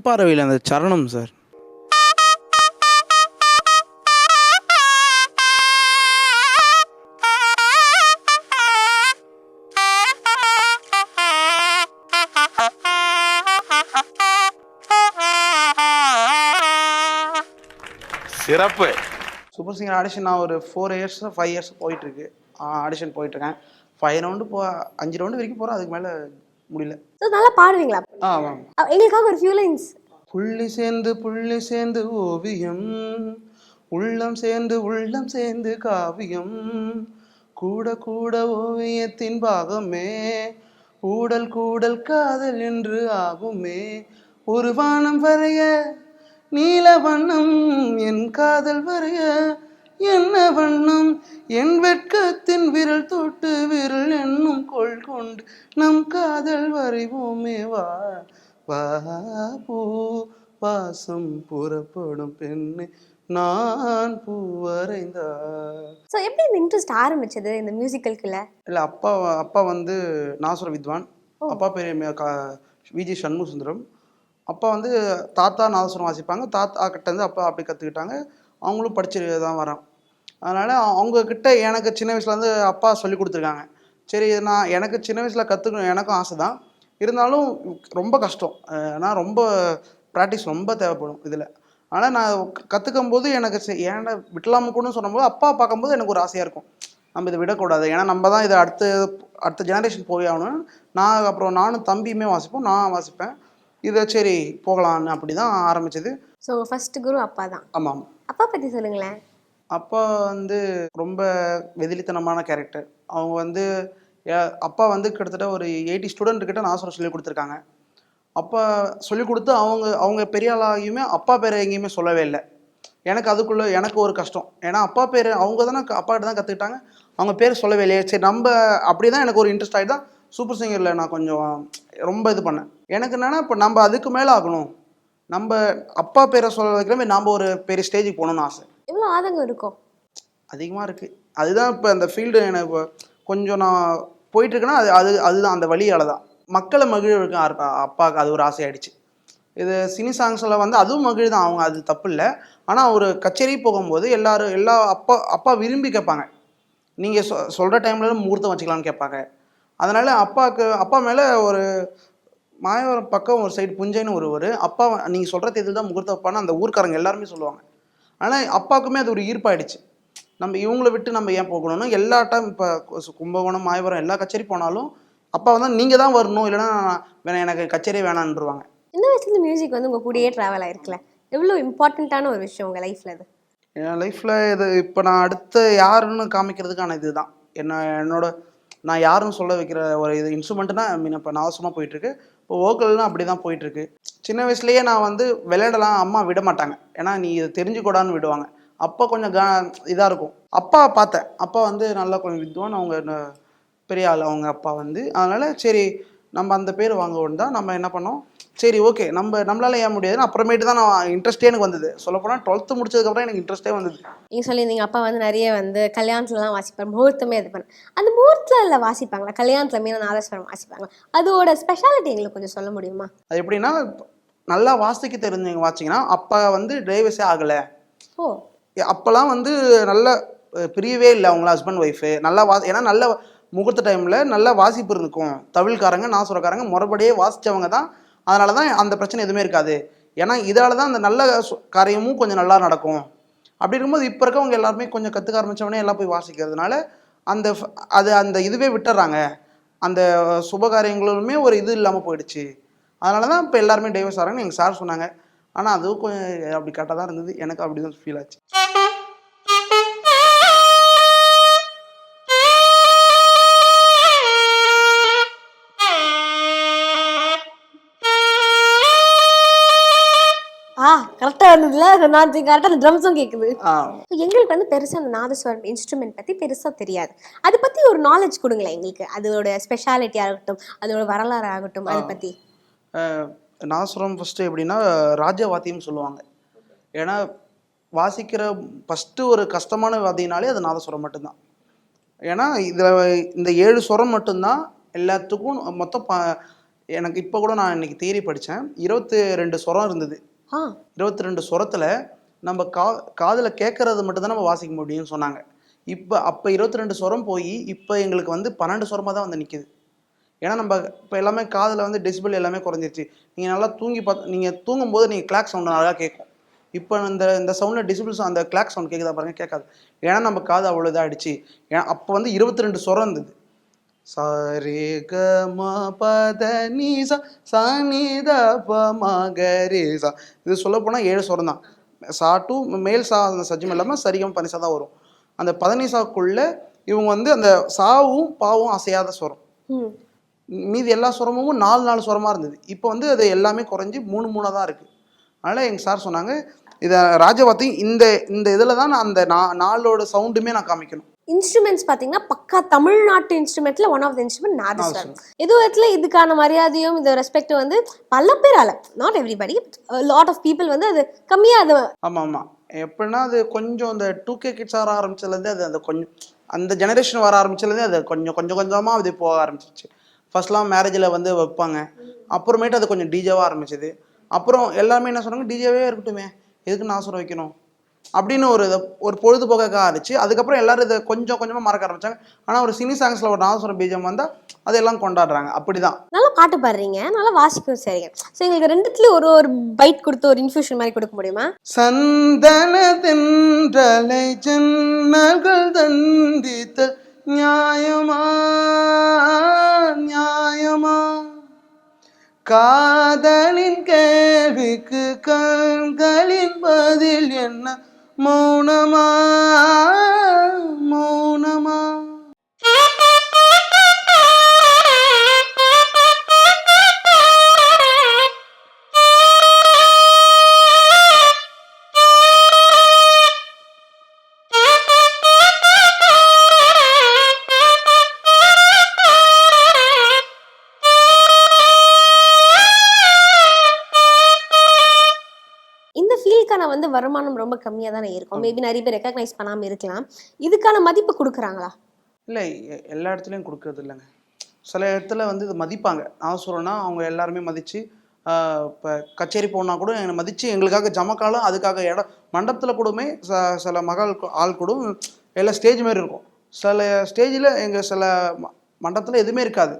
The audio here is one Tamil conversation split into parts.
முன்பார்வையில் அந்த சரணம் சார். சிறப்பு. சூப்பர் சிங்கர் ஆடிஷன் நான் ஒரு ஃபோர் இயர்ஸ் ஃபைவ் இயர்ஸ் போயிட்டுருக்கு. ஆடிஷன் போயிட்டுருக்கேன். ஃபைவ் ரவுண்டு போ அஞ்சு ரவுண்டு வரைக்கும் போகிறேன் அதுக்கு மேலே முடியல. நல்லா பாடுவீங்களா? ஆ வாங்க. அ, எங்களுக்காக ஒரு ஃபியூ லைன்ஸ் புள்ளி சேர்ந்து புள்ளி சேர்ந்து ஓவியம். உள்ளம் சேர்ந்து உள்ளம் சேர்ந்து காவியம். கூட கூட ஓவியத்தின் பாகமே. ஊடல் கூடல் காதல் என்று ஆகுமே. ஒரு வானம் வரைய நீல வண்ணம் என் காதல் வரைய. என்ன வண்ணம்? என் வெட்கத்தின் விரல் தொட்டு விரல் என்னும் கொள் கொண்டு நம் காதல் வரைவோமே. வா வா பூ வாசம் புறப்படும் பெண்ணு நான் பூ வரைந்தா ஸோ எப்படி இந்த இன்ட்ரெஸ்ட் ஆரம்பிச்சது இந்த மியூசிக்கல்குள்ள இல்லை அப்பா அப்பா வந்து நாசுர வித்வான். அப்பா பேர் விஜி சண்முக சுந்தரம் அப்பா வந்து தாத்தா நாதசுரம் வாசிப்பாங்க. தாத்தா கிட்ட இருந்து அப்பா அப்படி கற்றுக்கிட்டாங்க அவங்களும் படிச்சு தான் வரோம் அதனால் அவங்க கிட்ட எனக்கு சின்ன வயசுலேருந்து அப்பா சொல்லி கொடுத்துருக்காங்க. சரி நான் எனக்கு சின்ன வயசில் கற்றுக்கணும் எனக்கும் ஆசை தான் இருந்தாலும் ரொம்ப கஷ்டம். ஏன்னா ரொம்ப ப்ராக்டிஸ் ரொம்ப தேவைப்படும் இதில். ஆனால் நான் கற்றுக்கும் போது எனக்கு ஏன்டா விட்டலாம கூடன்னு சொன்னபோது அப்பா பார்க்கும்போது எனக்கு ஒரு ஆசையாக இருக்கும். நம்ம இதை விடக்கூடாது. ஏன்னா நம்ம தான் இதை அடுத்த அடுத்த ஜெனரேஷன் போய் ஆகணும். நான் அப்புறம் நானும் தம்பியுமே வாசிப்போம் நான் வாசிப்பேன். இதை சரி போகலான்னு அப்படி தான் ஆரம்பிச்சது. ஸோ ஃபர்ஸ்ட் குரு அப்பா தான். ஆமாம். அப்பா பற்றி சொல்லுங்களேன். அப்பா வந்து ரொம்ப வெதிலித்தனமான கேரக்டர் அவங்க வந்து அப்பா வந்து கிட்டத்தட்ட ஒரு எயிட்டி ஸ்டூடெண்ட் கிட்ட நாசுரம் சொல்லி கொடுத்துருக்காங்க. அப்பா சொல்லி கொடுத்து அவங்க அவங்க பெரிய ஆளாகியுமே அப்பா பேரை எங்கேயுமே சொல்லவே இல்லை. எனக்கு அதுக்குள்ளே எனக்கு ஒரு கஷ்டம். ஏன்னா அப்பா பேர் அவங்க தானே அப்பா கிட்ட தான் கற்றுக்கிட்டாங்க அவங்க பேர் சொல்லவே இல்லையே. சரி நம்ம அப்படி தான் எனக்கு ஒரு இன்ட்ரெஸ்ட் ஆகி தான் சூப்பர் சிங்கரில் நான் கொஞ்சம் ரொம்ப இது பண்ணேன். எனக்கு என்னென்னா இப்போ நம்ம அதுக்கு மேலே ஆகணும். நம்ம அப்பா பேரை சொல்ல வைக்கிற மாதிரி நாம் ஒரு பெரிய ஸ்டேஜுக்கு போகணும்னு ஆசை. எவ்வளோ ஆதங்கம் இருக்கும்? அதிகமாக இருக்குது அதுதான் இப்போ அந்த ஃபீல்டு எனக்கு இப்போ கொஞ்சம் நான் போயிட்டுருக்கேன்னா அது அது அதுதான் அந்த வழியால் தான். மக்களை மகிழ்வுக்கு அப்பாவுக்கு அது ஒரு ஆசையாயிடுச்சு. இது சினி சாங்ஸில் வந்து அதுவும் மகிழ் தான் அவங்க அது தப்பு இல்லை. ஆனால் ஒரு கச்சேரி போகும்போது எல்லாரும் எல்லா அப்பா அப்பா விரும்பி கேட்பாங்க. நீங்கள் சொ சொல்கிற டைமில் முகூர்த்தம் வச்சுக்கலாம்னு கேட்பாங்க. அதனால் அப்பாவுக்கு அப்பா மேலே ஒரு மாயவரம் பக்கம் ஒரு சைடு புஞ்சைன்னு ஒருவர் அப்பா நீங்கள் சொல்கிற தேதியில் தான் முகூர்த்தம் வைப்பான்னு அந்த ஊர்க்காரங்க எல்லாருமே சொல்லுவாங்க. ஆனால் அப்பாவுக்குமே அது ஒரு ஈர்ப்பாயிடுச்சு. நம்ம இவங்கள விட்டு நம்ம ஏன் போகணும்னு? எல்லா டைம் இப்போ கும்பகோணம் மாயவரம் எல்லா கச்சேரி போனாலும் அப்பா வந்து நீங்கள் தான் வரணும் இல்லைன்னா வேணாம் எனக்கு கச்சேரி வேணான்ருவாங்க இந்த வயசுல மியூசிக் வந்து உங்க கூடயே ட்ராவல் ஆயிருக்குல்ல. எவ்வளோ இம்பார்ட்டண்ட்டான ஒரு விஷயம் உங்க லைஃப்ல அது? என் லைஃப்பில் இது இப்போ நான் அடுத்து யாருன்னு காமிக்கிறதுக்கான இதுதான். என்ன என்னோட நான் யாருன்னு சொல்ல வைக்கிற ஒரு இது இன்ஸ்ட்ருமெண்ட்னா மீன் இப்போ நாசமாக போயிட்டுருக்கு இப்போ வோக்கல்னா அப்படி தான் போயிட்டுருக்கு. சின்ன வயசுலேயே நான் வந்து விளையாடலாம் அம்மா விட மாட்டாங்க. ஏன்னா நீ இதை தெரிஞ்சுக்கூடான்னு விடுவாங்க. அப்பா கொஞ்சம் கா இதாக இருக்கும். அப்பா பார்த்தேன். அப்பா வந்து நல்லா கொஞ்சம் வித்வான் அவங்க பெரிய ஆள். அவங்க அப்பா வந்து. அதனால் சரி நம்ம அந்த பேர் வாங்க தான் நம்ம என்ன பண்ணோம்? சரி ஓகே நம்ம நம்மளால ஏன் முடியாதுன்னு அப்புறமேட்டு தான் நான் இன்ட்ரெஸ்டே எனக்கு வந்தது. சொல்லப்போனால் டுவெல்த்து முடிச்சதுக்கப்புறம் எனக்கு இன்ட்ரெஸ்டே வந்தது. நீங்க சொல்லியிருந்தீங்க அப்பா வந்து நிறைய வந்து கல்யாணத்துலலாம் வாசிப்பார். முகூர்த்தமே இது பண்ண. அந்த முகூர்த்தத்துல வாசிப்பாங்களா? கல்யாணத்துல மீன நாதஸ்வரம் வாசிப்பாங்களா? அதோட ஸ்பெஷாலிட்டி எங்களுக்கு கொஞ்சம் சொல்ல முடியுமா? அது எப்படின்னா நல்லா வாசிக்க தெரிஞ்சவங்க வாச்சிங்கன்னா அப்பா வந்து டிரைவர்ஸே ஆகலை. ஓ. அப்போல்லாம் வந்து நல்ல பிரியவே இல்லை அவங்கள ஹஸ்பண்ட் ஒய்ஃபு நல்லா வா ஏன்னா நல்ல முகூர்த்த டைமில் நல்லா வாசிப்பு இருந்துக்கும் தவிழ்காரங்க நாசுரக்காரங்க முறைப்படியே வாசித்தவங்க தான் அதனால தான் அந்த பிரச்சனை எதுவுமே இருக்காது. ஏன்னா இதால தான் அந்த நல்ல சு- காரியமும் கொஞ்சம் நல்லா நடக்கும். அப்படி இருக்கும்போது இப்போ இருக்கவங்க எல்லாருமே கொஞ்சம் கற்றுக்க ஆரம்பித்தவொடனே எல்லாம் போய் வாசிக்கிறதுனால அந்த அது அந்த இதுவே விட்டுறாங்க. அந்த சுப காரியங்களுமே ஒரு இது இல்லாமல் போயிடுச்சு. அதனால தான் இப்போ எல்லாருமே டைவர்ஸ் ஆகிறாங்கன்னு எங்கள் சார் சொன்னாங்க. ஆனால் அதுவும் கொஞ்சம் அப்படி கரெக்டாக தான் இருந்தது. எனக்கு அப்படி தான் ஃபீல் ஆச்சு. ஆ கரெக்டா இருந்ததுல நான் கரெக்டா அந்த ட்ரம்ஸும் இப்ப எங்களுக்கு வந்து பெருசா அந்த நாதஸ்வரம் இன்ஸ்ட்ருமெண்ட் பத்தி பெருசா தெரியாது. அதை பத்தி ஒரு நாலேஜ் கொடுங்களேன் எங்களுக்கு. அதோட ஸ்பெஷாலிட்டி ஆகட்டும் அதோட வரலாறு ஆகட்டும் அதை அஹ், நாசுரம் ஃபஸ்ட்டு எப்படின்னா ராஜவாத்தியம் சொல்லுவாங்க. ஏன்னா வாசிக்கிற ஃபஸ்ட்டு ஒரு கஷ்டமான வாத்தியனாலே அது நாதஸ்வரம் மட்டும்தான். ஏன்னா இதில் இந்த ஏழு சுரம் மட்டும்தான் எல்லாத்துக்கும் மொத்தம் எனக்கு இப்போ கூட நான் இன்னைக்கு தியரி படித்தேன் இருபத்தி ரெண்டு சுரம் இருந்தது. இருபத்தி ரெண்டு சுரத்தில் நம்ம கா காதில் கேட்கறது மட்டும்தான் நம்ம வாசிக்க முடியும்னு சொன்னாங்க. இப்போ அப்போ இருபத்தி ரெண்டு சுரம் போய் இப்போ எங்களுக்கு வந்து பன்னெண்டு சுரமாக தான் வந்து நிற்கிது ஏன்னா நம்ம இப்போ எல்லாமே காதில் வந்து டெசிபிள் எல்லாமே குறைஞ்சிருச்சு. நீங்கள் நல்லா தூங்கி பார்த்து நீங்கள் தூங்கும்போது நீங்கள் கிளாக் சவுண்ட் நல்லா கேட்கும் இப்போ இந்த இந்த சவுண்டில் டெசிபிள்ஸ் அந்த கிளாக் சவுண்ட் கேட்குதா பாருங்கள் கேட்காது ஏன்னா நம்ம காது அவ்வளோ இதாகிடுச்சு ஏன்னா அப்போ வந்து இருபத்தி ரெண்டு சுரம் இருந்தது. சாரே க ம பத நீ சா சா நீ த ப ம க ரே சா இது சொல்ல போனால் ஏழு சுரம் தான். சா டு மேல் சா அந்த சஜ்ஜம் இல்லாமல் சரிகம் பனிசா தான் வரும். அந்த பதனிசாக்குள்ள இவங்க வந்து அந்த சாவும் பாவும் அசையாத சுரம். மீதி எல்லா சுரமும் நாலு நாலு சுரமாக இருந்தது. இப்போ வந்து அது எல்லாமே குறைஞ்சி மூணு மூணாக தான் இருக்குது அதனால் எங்கள் சார் சொன்னாங்க இதை ராஜபாத்தி இந்த இந்த இதில் தான் நான் அந்த நா நாலோட சவுண்டுமே நான் காமிக்கணும். இன்ஸ்ட்ருமெண்ட்ஸ் பார்த்தீங்கன்னா பக்கா தமிழ்நாட்டு இன்ஸ்ட்ருமெண்ட்ல one of the instrument nadaswaram இது விதத்துல இதுக்கான மரியாதையும் இந்த ரெஸ்பெக்ட் வந்து பல பேரால not everybody lot of people வந்து அது கம்மியா அது ஆமாம். ஆமாம் எப்படின்னா அது கொஞ்சம் இந்த டூ கே கிட்ஸ் வர ஆரம்பிச்சதுலேருந்து அது அந்த கொஞ்சம் அந்த ஜெனரேஷன் வர ஆரம்பிச்சதுலேருந்து அது கொஞ்சம் கொஞ்சம் கொஞ்சமாக அது போக ஆரம்பிச்சிச்சு ஃபர்ஸ்ட்லாம் மேரேஜில் வந்து வைப்பாங்க. அப்புறமேட்டு அது கொஞ்சம் டிஜேவாக ஆரம்பிச்சது. அப்புறம் எல்லாமே என்ன சொன்னாங்க டிஜேவே இருக்கட்டுமே. எதுக்கு நாசுரம் வைக்கணும்? அப்படின்னு ஒரு இதை ஒரு பொழுதுபோக்காக ஆரம்பிச்சு அதுக்கப்புறம் எல்லாரும் இதை கொஞ்சம் கொஞ்சமாக மறக்க ஆரம்பிச்சாங்க. ஆனால் ஒரு சினி சாங்ஸில் ஒரு நாசுரம் பீஜம் வந்தால் அதெல்லாம் கொண்டாடுறாங்க. அப்படிதான். நல்லா பாட்டு பாடுறீங்க. நல்லா வாசிக்கவும் சரிங்க. ஸோ எங்களுக்கு ரெண்டுத்துலயும் ஒரு ஒரு பைட் கொடுத்து ஒரு இன்ஃபியூஷன் மாதிரி கொடுக்க முடியுமா? சந்தன தென்றலை ஜன்னல்கள் தந்தித்த நியாயமா? நியாயமா? காதலின் கேள்விக்கு கண்களின் பதில் என்ன? மௌனமா வருமானம் ரொம்ப கம்மியாக தானே இருக்கும் மேபி நிறைய பேர் ரெக்கக்னைஸ் பண்ணாமல் இருக்கலாம். இதுக்கான மதிப்பு கொடுக்குறாங்களா? இல்லை எல்லா இடத்துலையும் கொடுக்கறது இல்லைங்க. சில இடத்துல வந்து இது மதிப்பாங்க. நான் சொல்கிறேன்னா அவங்க எல்லாருமே மதித்து இப்போ கச்சேரி போனா கூட என்னை மதித்து எங்களுக்காக ஜமக்காலம் அதுக்காக இடம் மண்டபத்தில் கூடமே ச சில மகள் ஆள் கூட எல்லாம் ஸ்டேஜ் மாதிரி இருக்கும். சில ஸ்டேஜில் எங்கள் சில மண்டபத்தில் எதுவுமே இருக்காது.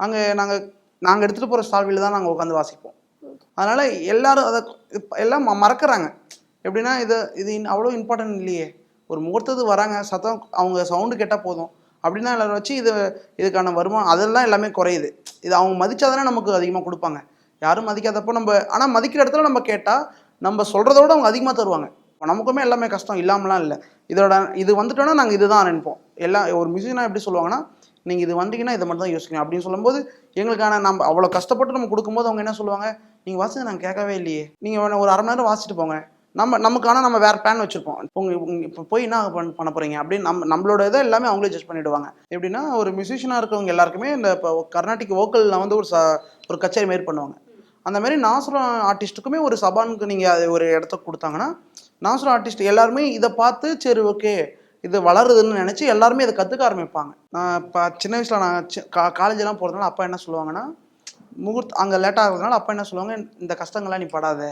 அங்கே நாங்கள் நாங்கள் எடுத்துகிட்டு போகிற ஸ்டால்வியில் தான் நாங்கள் உட்காந்து வாசிப்போம். அதனால் எல்லாரும் அதை எல்லாம் மறக்கறாங்க. எப்படின்னா இது இது இன்- அவ்வளோ இம்பார்ட்டன்ட் இல்லையே. ஒரு முகூர்த்தத்து வராங்க சத்தம் அவங்க சவுண்டு கேட்டால் போதும். அப்படின்னா எல்லாரும் வச்சு இது இதுக்கான வருமானம் அதெல்லாம் எல்லாமே குறையுது. இது அவங்க மதிச்சாதானே நமக்கு அதிகமாக கொடுப்பாங்க. யாரும் மதிக்காதப்போ நம்ம ஆனால் மதிக்கிற இடத்துல நம்ம கேட்டால் நம்ம சொல்கிறத விட அவங்க அதிகமாக தருவாங்க. நமக்குமே எல்லாமே கஷ்டம் இல்லாமலாம் இல்லை. இதோட இது வந்துட்டோன்னா நாங்கள் இதுதான் நினைப்போம். எல்லாம் ஒரு மியூசியனாக எப்படி சொல்லுவாங்கன்னா நீங்கள் இது வந்தீங்கன்னா இதை மட்டும் தான் யோசிக்கணும். அப்படின்னு சொல்லும்போது எங்களுக்கான நம்ம அவ்வளோ கஷ்டப்பட்டு நம்ம கொடுக்கும்போது அவங்க என்ன சொல்லுவாங்க? நீங்கள் வாசிங்க நாங்கள் கேட்கவே இல்லையே. நீங்கள் ஒரு அரை மணி நேரம் வாசிட்டு போங்க. நம்ம நமக்கான நம்ம வேறு பிளான் வச்சுருப்போம். உங்க இப்போ போய் என்ன பண்ண பண்ண போகிறீங்க அப்படின்னு நம்ம நம்மளோட இதை எல்லாமே அவங்களே ஜட்ஜ் பண்ணிடுவாங்க. எப்படின்னா ஒரு மியூசிஷியனாக இருக்கவங்க எல்லாருக்குமே இந்த இப்போ கர்நாடிக் வோக்கலில் வந்து ஒரு ச ஒரு கச்சேரி மாரி பண்ணுவாங்க. அந்த மாதிரி நாசுரம் ஆர்டிஸ்ட்டுக்குமே ஒரு சபானுக்கு நீங்கள் அது ஒரு இடத்த கொடுத்தாங்கன்னா நாசுரம் ஆர்டிஸ்ட் எல்லாருமே இதை பார்த்து சரி ஓகே இது வளருதுன்னு நினச்சி எல்லாருமே இதை கற்றுக்க ஆரம்பிப்பாங்க. நான் இப்போ சின்ன வயசில் நான் சி கா காலேஜெலாம் போகிறதுனால அப்பா என்ன சொல்லுவாங்கன்னா முகூர்த் அங்கே லேட்டாகிறதுனால ஆகுறதுனால அப்பா என்ன சொல்லுவாங்க? இந்த கஷ்டங்கள்லாம் நீ படாத.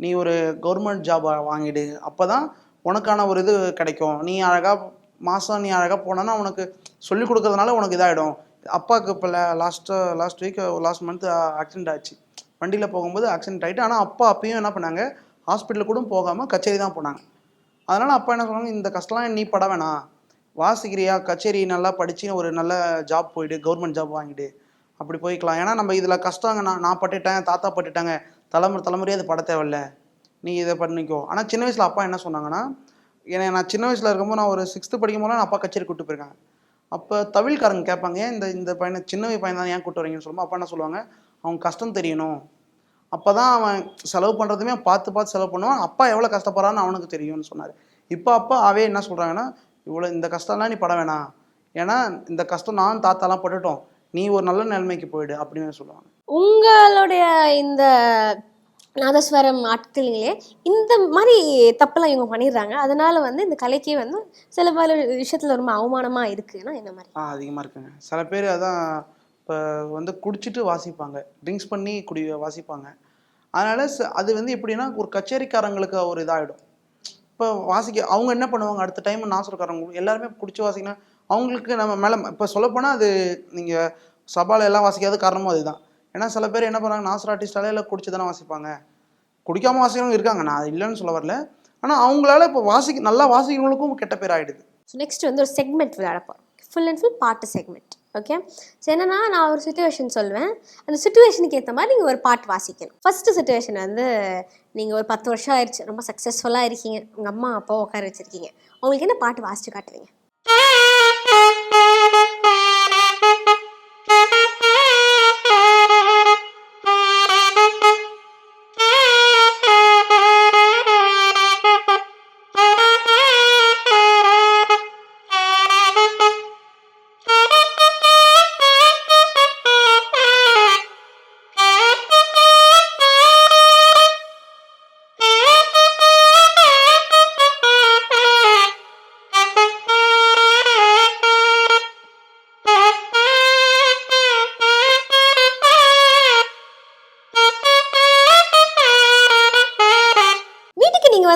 நீ ஒரு கவர்மெண்ட் ஜாப் வாங்கிடு. அப்போ தான் உனக்கான ஒரு இது கிடைக்கும். நீ அழகாக மாதம் நீ அழகாக போனோன்னா உனக்கு சொல்லிக் கொடுக்கறதுனால உனக்கு இதாகிடும் அப்பாவுக்கு இப்போ last last week last month accident ஆச்சு. வண்டியில் போகும்போது ஆக்சிடென்ட் ஆகிட்டு ஆனால் அப்பா அப்பயும் என்ன பண்ணாங்க? ஹாஸ்பிட்டல் கூட போகாமல் கச்சேரி தான் போனாங்க. அதனால் அப்பா என்ன சொன்னாங்க? இந்த கஷ்டம்லாம் நீ பட வேணாம். வாசிக்கிறியா? கச்சேரி நல்லா படித்து ஒரு நல்ல ஜாப் போயிடு. கவர்மெண்ட் ஜாப் வாங்கிடு. அப்படி போய்க்கலாம். ஏன்னா நம்ம இதில் கஷ்டங்க நான் நான் பட்டுட்டேன் தாத்தா பட்டுட்டாங்க. தலைமுறை தலைமுறையாக அது பட தேவையில்ல. நீ இதை பண்ணிக்கோ. ஆனால் சின்ன வயசில் அப்பா என்ன சொன்னாங்கன்னா ஏன்னா நான் சின்ன வயசில் இருக்கும்போது நான் ஒரு சிக்ஸ்த்து படிக்கும் போது நான் அப்பா கச்சேரி கூப்பிட்டு போயிருக்காங்க. அப்போ தவிழ்காரங்க கேட்பாங்க ஏன் இந்த இந்த பையனை சின்ன வயசு பையன் தான் ஏன் கூப்பிட்டு வரீங்கன்னு சொல்லும்போது அப்பா என்ன சொல்லுவாங்க அவன் கஷ்டம் தெரியணும். அப்போ தான் அவன் செலவு பண்ணுறதுமே பார்த்து பார்த்து செலவு பண்ணுவான். அப்பா எவ்வளோ கஷ்டப்படுறான்னு அவனுக்கு தெரியும்னு சொன்னார். இப்போ அப்பா அவே என்ன சொல்கிறாங்கன்னா இவ்வளோ இந்த கஷ்டம்லாம் நீ பட வேணாம். ஏன்னா இந்த கஷ்டம் நான் தாத்தாலாம் பட்டுட்டோம். நீ ஒரு நல்ல நிலைமைக்கு போயிடு அப்படின்னு சொல்லுவாங்க. உங்களுடைய இந்த நாதஸ்வரம் ஆட்களிலே இந்த மாதிரி தப்பெல்லாம் இவங்க பண்ணிடுறாங்க. அதனால வந்து இந்த கலைக்கே வந்து சில பல விஷயத்துல ரொம்ப அவமானமா இருக்குன்னா என்ன மாதிரி? ஆ அதிகமாக இருக்குங்க. சில பேர் அதான் இப்போ வந்து குடிச்சிட்டு வாசிப்பாங்க. ட்ரிங்க்ஸ் பண்ணி குடி வாசிப்பாங்க. அதனால் அது வந்து எப்படின்னா ஒரு கச்சேரிக்காரங்களுக்கு ஒரு இதாகிடும் இப்போ வாசிக்க அவங்க என்ன பண்ணுவாங்க? அடுத்த டைம் நாசூர்காரங்க எல்லாருமே குடிச்சு வாசிக்கணும் அவங்களுக்கு நம்ம மேலே இப்போ சொல்லப்போனால் அது நீங்கள் சபால எல்லாம் வாசிக்காத காரணமும் அதுதான். ஏன்னா சில பேர் என்ன பண்ணுறாங்க நாசர் ஆர்டிஸ்டாலே எல்லாம் குடிச்சு தானே வாசிப்பாங்க. குடிக்காம வாசிக்கிறவங்க இருக்காங்க. நான் அது இல்லைன்னு சொல்ல வரல. ஆனால் அவங்களால இப்போ வாசிக்க நல்லா வாசிக்கிறவங்களுக்கும் கெட்ட பேர் ஆகிடுது ஸோ நெக்ஸ்ட் வந்து ஒரு செக்மெண்ட் விளையாடப்போம் ஃபுல் அண்ட் ஃபுல் பாட்டு செக்மெண்ட் ஓகே ஸோ என்னன்னா நான் ஒரு சுச்சுவேஷன் சொல்லுவேன். அந்த சுச்சுவேஷனுக்கு ஏற்ற மாதிரி நீங்கள் ஒரு பாட்டு வாசிக்கணும். ஃபர்ஸ்ட் சுச்சுவேஷன் வந்து நீங்கள் ஒரு பத்து வருஷம் ஆயிடுச்சு ரொம்ப சக்ஸஸ்ஃபுல்லாக இருக்கீங்க. உங்கள் அம்மா அப்பா உட்கார வச்சிருக்கீங்க. உங்களுக்கு என்ன பாட்டு வாசிச்சு காட்டுவீங்க?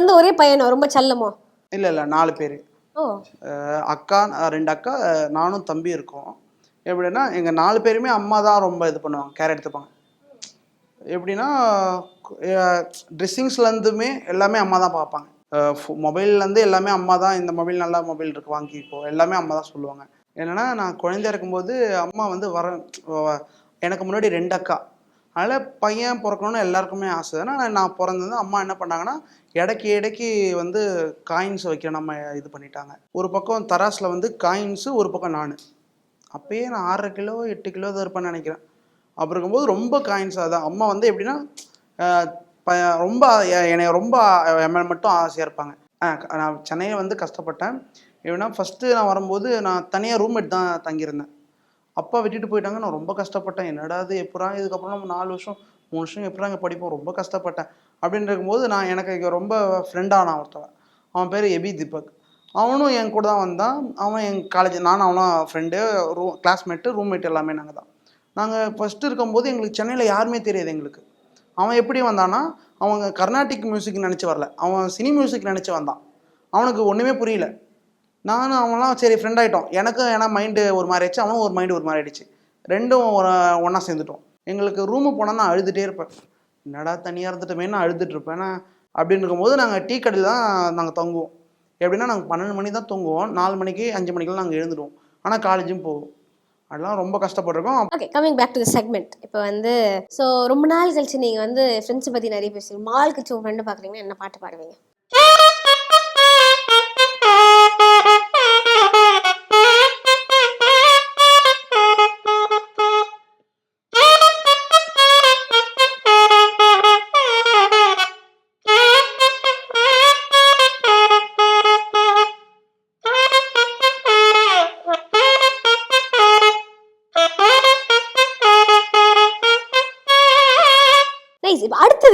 வந்து ஒரே பையனோ? ரொம்ப செல்லமோ? இல்லை இல்லை நாலு பேர். ஓ. அக்கா ரெண்டு அக்கா நானும் தம்பி இருக்கோம். எப்படின்னா எங்கள் நாலு பேருமே அம்மா தான் ரொம்ப இது பண்ணுவாங்க கேர் எடுத்துப்பாங்க. எப்படின்னா ட்ரெஸ்ஸிங்ஸ்லேருந்துமே எல்லாமே அம்மா தான் பார்ப்பாங்க. மொபைல்லேருந்து எல்லாமே அம்மா தான் இந்த மொபைல் நல்ல மொபைல் இருக்கு வாங்கிக்கோ எல்லாமே அம்மா தான் சொல்லுவாங்க. என்னன்னா நான் குழந்தையா இருக்கும்போது அம்மா வந்து வர எனக்கு முன்னாடி ரெண்டு அக்கா. அதனால் பையன் பிறக்கணும்னு எல்லாருக்குமே ஆசை. ஆனால் நான் பிறந்தது அம்மா என்ன பண்ணாங்கன்னா இடைக்கு இடைக்கு வந்து காயின்ஸ் வைக்க நம்ம இது பண்ணிட்டாங்க. ஒரு பக்கம் தராஸில் வந்து காயின்ஸு ஒரு பக்கம் நான். அப்பயே நான் ஆறரை கிலோ எட்டு கிலோ தான் இருப்பேன்னு நினைக்கிறேன். அப்படி இருக்கும்போது ரொம்ப காயின்ஸ் அதான். அம்மா வந்து எப்படின்னா ப- ரொம்ப என்னை ரொம்ப எம்எல் மட்டும் ஆசையாக இருப்பாங்க. நான் சென்னையில் வந்து கஷ்டப்பட்டேன். எப்படின்னா ஃபஸ்ட்டு நான் வரும்போது நான் தனியாக ரூம்மேட் தான் தங்கியிருந்தேன். அப்பா விட்டுட்டு போயிட்டாங்க. நான் ரொம்ப கஷ்டப்பட்டேன். என்னடா இது? எப்படா இதுக்கப்புறம் நம்ம நாலு வருஷம் மூணு வருஷம் எப்படா இங்கே படிப்போம்? ரொம்ப கஷ்டப்பட்டேன். அப்படின்னு இருக்கும்போது நான் எனக்கு இங்கே ரொம்ப ஃப்ரெண்டானான் ஒருத்தவன். அவன் பேர் எபி தீபக். அவனும் என் கூட தான் வந்தான். அவன் என் காலேஜ் நானும் அவனும் ஃப்ரெண்டு ரூ கிளாஸ்மேட்டு ரூம்மேட் எல்லாமே நாங்கள் தான். நாங்கள் ஃபஸ்ட்டு இருக்கும்போது எங்களுக்கு சென்னையில் யாருமே தெரியாது எங்களுக்கு. அவன் எப்படி வந்தான்னா அவங்க கர்நாடிக் மியூசிக் நினச்சி வரல. அவன் சினி மியூசிக் நினச்சி வந்தான். அவனுக்கு ஒன்றுமே புரியல. நானும் அவன்லாம் சரி ஃப்ரெண்ட் ஆகிட்டோம் எனக்கும் ஏன்னா மைண்டு ஒரு மாதிரி ஆயிடுச்சு அவனும் ஒரு மைண்டு ஒரு மாதிரி ஆயிடுச்சு. ரெண்டும் ஒரு ஒன்றா சேர்ந்துட்டோம். எங்களுக்கு ரூமு போனால் நான் அழுதுகிட்டே இருப்பேன். என்னடா தனியாக இருந்துட்டோமே நான் அழுதுட்டு இருப்பேன். ஏன்னா அப்படின்னு இருக்கும்போது நாங்கள் டீ கடையில் தான் நாங்கள் தங்குவோம். எப்படின்னா நாங்கள் பன்னெண்டு மணி தான் தூங்குவோம். நாலு மணிக்கு அஞ்சு மணிக்கெல்லாம் நாங்கள் எழுந்துடுவோம். ஆனால் காலேஜும் போவோம் அதெல்லாம் ரொம்ப கஷ்டப்பட்டிருக்கோம். Okay coming back to the segment இப்போ வந்து ஸோ ரொம்ப நாள் கழிச்சு நீங்கள் வந்து ஃப்ரெண்ட்ஸை பற்றி நிறைய பேசுவீங்க மால் கழிச்சு உங்கள் ஃப்ரெண்டு பார்க்குறீங்கன்னா என்ன பாட்டு பாடுவீங்க?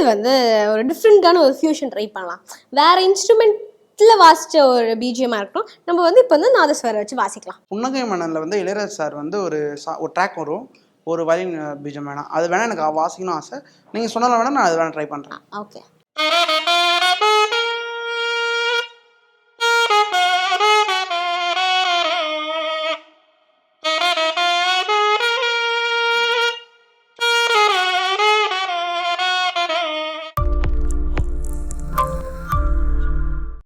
அடுத்தது வந்து ஒரு டிஃப்ரெண்ட்டான ஒரு ஃபியூஷன் ட்ரை பண்ணலாம். வேற இன்ஸ்ட்ருமெண்ட்டில் வாசிச்ச ஒரு பிஜிஎம்மாக இருக்கட்டும் நம்ம வந்து இப்போ வந்து நாதஸ்வரம் வச்சு வாசிக்கலாம். புன்னகை மன்னனில் வந்து இளையராஜ் சார் வந்து ஒரு சா ஒரு ட்ராக் வரும். ஒரு வயலின் பீஜம் வேணாம் அது வேணால் எனக்கு வாசிக்கணும் ஆசை. நீங்கள் சொன்னாலும் வேணால் நான் அது வேணால் ட்ரை பண்ணுறேன் ஓகே